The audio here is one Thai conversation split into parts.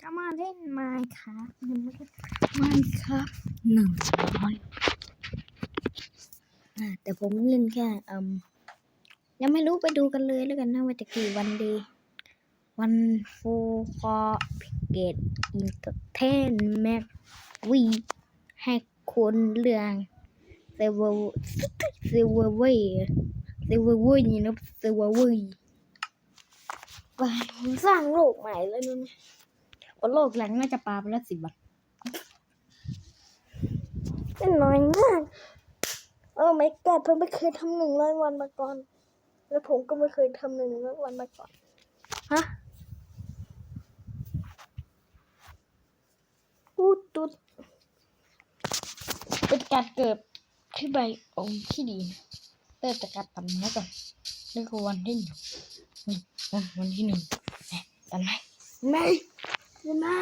จะมาเล่นไมค์ครับไมค์ครับหนึ่งร้อยอ่าแต่ผมเล่นแค่อืมยังไม่รู้ไปดูกันเลยแล้วกันนะว่าจะกี่วันดี วันโฟคอพิเกตอินเตอร์เทนแม็กวีให้คนเรื่องเซเวอร์เซเวอร์เวยเซเวอร์เวยนี่นะเซเวอร์เวยไปสร้างโลกใหม่แล้วนะ ว่าโลกหลังน่าจะปาไปแล้วสิบบาทเป็นน้อยมากโอ้ไม่กอดผมไม่เคยทำหนึ่งร้อยวันมาก่อน แล้วผมก็ไม่เคยทำหนึ่งร้อยวันมาก่อน ฮะพูดตุ๊ดเป็นการเกิดที่ใบองค์ที่ดีนะเริ่มจากการตัดไม้ก่อนนี่คือวันที่หนึ่งนี่อะวันที่หนึ่งแหม่ตันไหมไม่ ไม่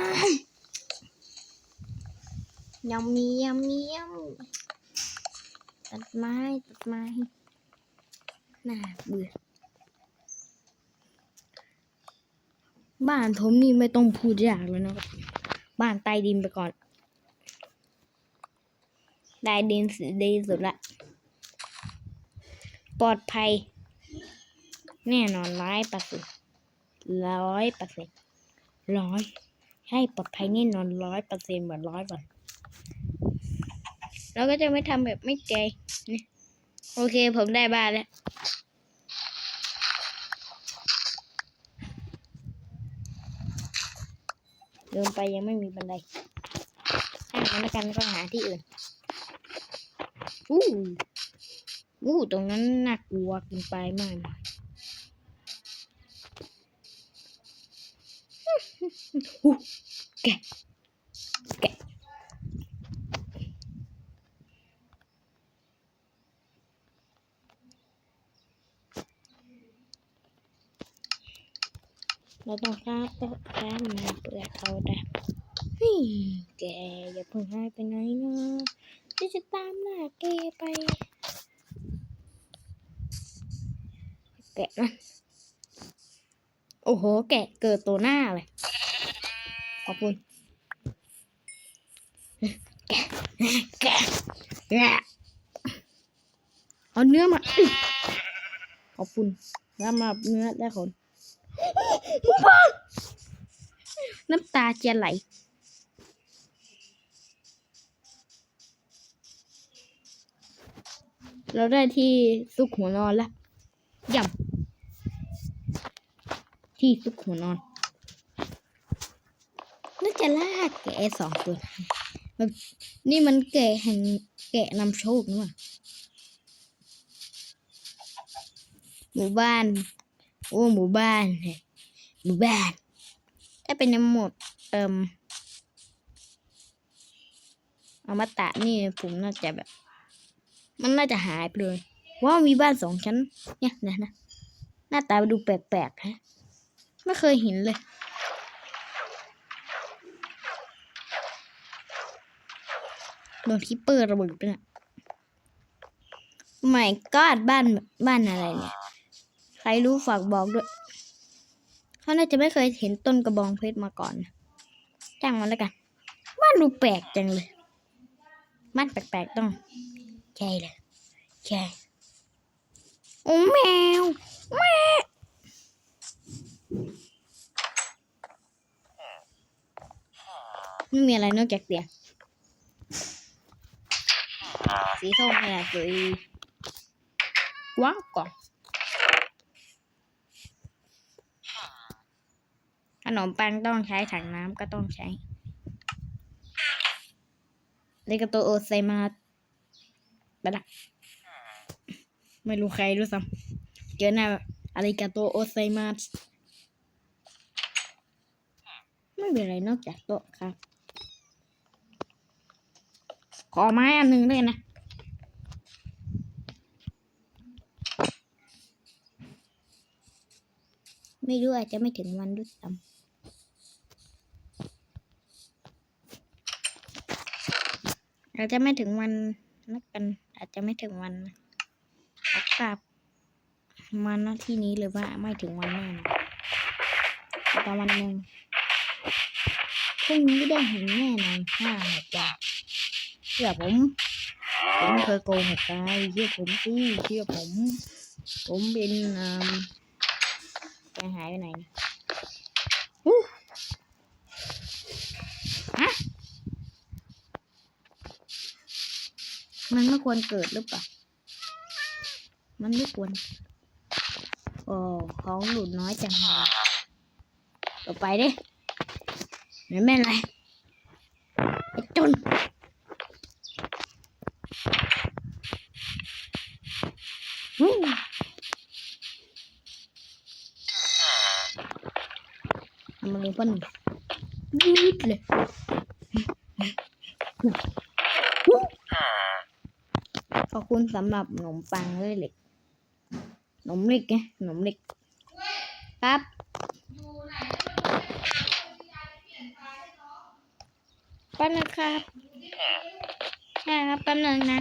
ยำมียำมียำตัดไม้ตัดไม้น่าเบื่อบ้านผมนี่ไม่ต้องพูดยากแล้วนะบ้านใต้ดินไปก่อนได้ดินสีดีสุดละ ปลอดภัย แน่นอนร้อยเปอร์เซ็นต์ร้อยเปอร์เซ็นต์ร้อย ให้ปลอดภัยแน่นอนร้อยเปอร์เซ็นต์เหมือนร้อยก่อนเราก็จะไม่ทำแบบไม่ใจนี่โอเคผมได้บ้านแล้วเดินไปยังไม่มีบันไดให้มันแล้วกันแล้วก็หาที่อื่น อู้อู้ตรงนั้นน่ากลัวเกินไปมากเลย อู้แกะแกะเราต้องการโต๊ะแป๊บมาเพื่อเอาได้เฮ้ยแกอย่าเพิ่งให้ไปไหนนะที่จะตามหน้าแกไปแกะน โอ้โห แกะเกิดตัวหน้าเลย ขอบคุณ แกะ แกะแกะเอาเนื้อมา ขอบคุณแล้วมาเนื้อได้คนน้ำตาจะไหลเราได้ที่ซุกหัวนอนแล้วย่ำ ที่ซุกหัวนอนน่าจะลากแกะสองตัวแบบนี่มันแกะแห่งแกะนำโชคนี่หว่าหมู่บ้าน โอ้หมู่บ้านเนี่ยหมู่บ้าน ถ้าเป็นในหมดเติมเอามาตะนี่ผมน่าจะแบบ มันน่าจะหายไปเลยว้ามีบ้านสองชั้น เนี่ยนะนะหน้าตาดูแปลกๆฮะ ไม่เคยเห็นเลย โดนคิปเปอร์ระเบิดไปนี่ยไม่กอดบ้านบ้านอะไรเนี่ย ใครรู้ฝากบอกด้วย เขาน่าจะไม่เคยเห็นต้นกระบองเพชรมาก่อนนะจ้างมันแล้วกัน บ้านดูแปลกจังเลย บ้านแปลกๆต้องใช่เลยใช่โอ้แมว แมว ไม่มีอะไรนอกจากเสียงสีส้มขนาดสวยว้าวกล่องขนมปังต้องใช้ถังน้ำก็ต้องใช้เลกาโตโอไซมาไปละไม่รู้ใครรู้ซ้ำเจอหน้าอาริกาโตโอไซมาไม่มีอะไรนอกจากโต๊ะครับ ขอไม้อันหนึ่งด้วยนะ ไม่รู้อาจจะไม่ถึงวันด้วยซ้ำอาจจะไม่ถึงวันนักกันอาจจะไม่ถึงวันนะกลับมาหน้าที่นี้เลยว่าไม่ถึงวันแน่นอนแต่วันหนึ่งพรุ่งนี้ได้เห็นแน่นอนห้าหกวัน เชื่อผม ผมไม่เคยโกหกใครเชื่อผมสิเชื่อผม ผมเป็นอ่าแกหายไปไหนเนี่ยอู้ฮะมันไม่ควรเกิดหรือเปล่า มันไม่ควร โอ้ของหลุดน้อยจังเลยต่อไปดิไม่แม่นไรไอ้จน ทำอะไรพ่นยืดเลยขอบคุณสำหรับขนมปังเลยเหล็กขนมเล็กไงขนมเล็กครับแป๊บนึงครับใช่ครับแป๊บนึงนะ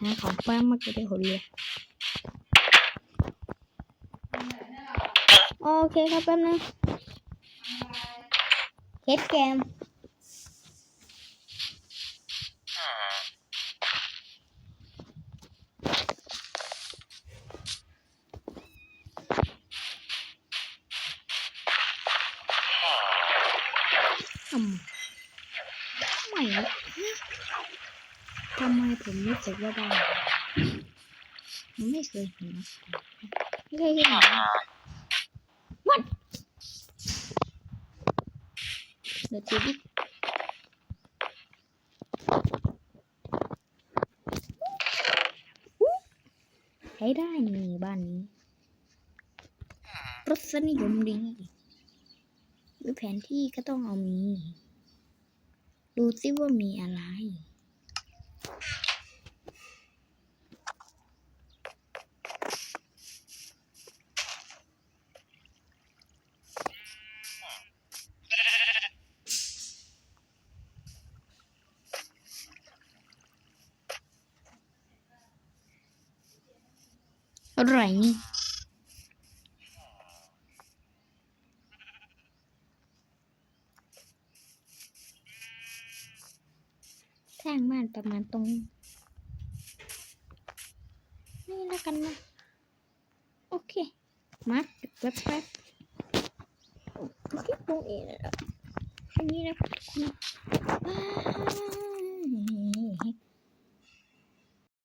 หาของแป๊บมาจะได้คนเรีย โอเคครับแป๊บนึงเฮ็ดเกมทำไมวะทำไมผมรู้สึกว่าได้ไม่เคยเห็นนะ ไม่เคยเห็นนะวันเดี๋ยวทีนี้ใช้ได้นี่บ้านนี้รสนิยมดีหรือแผนที่ก็ต้องเอามี ดูซิว่ามีอะไร อะไรนี่สร้างบ้านประมาณตรง นี่แล้วกันนะ โอเค มาแป๊บแป๊บโอเคตรงนี้นะอันนี้นะคุณว้าว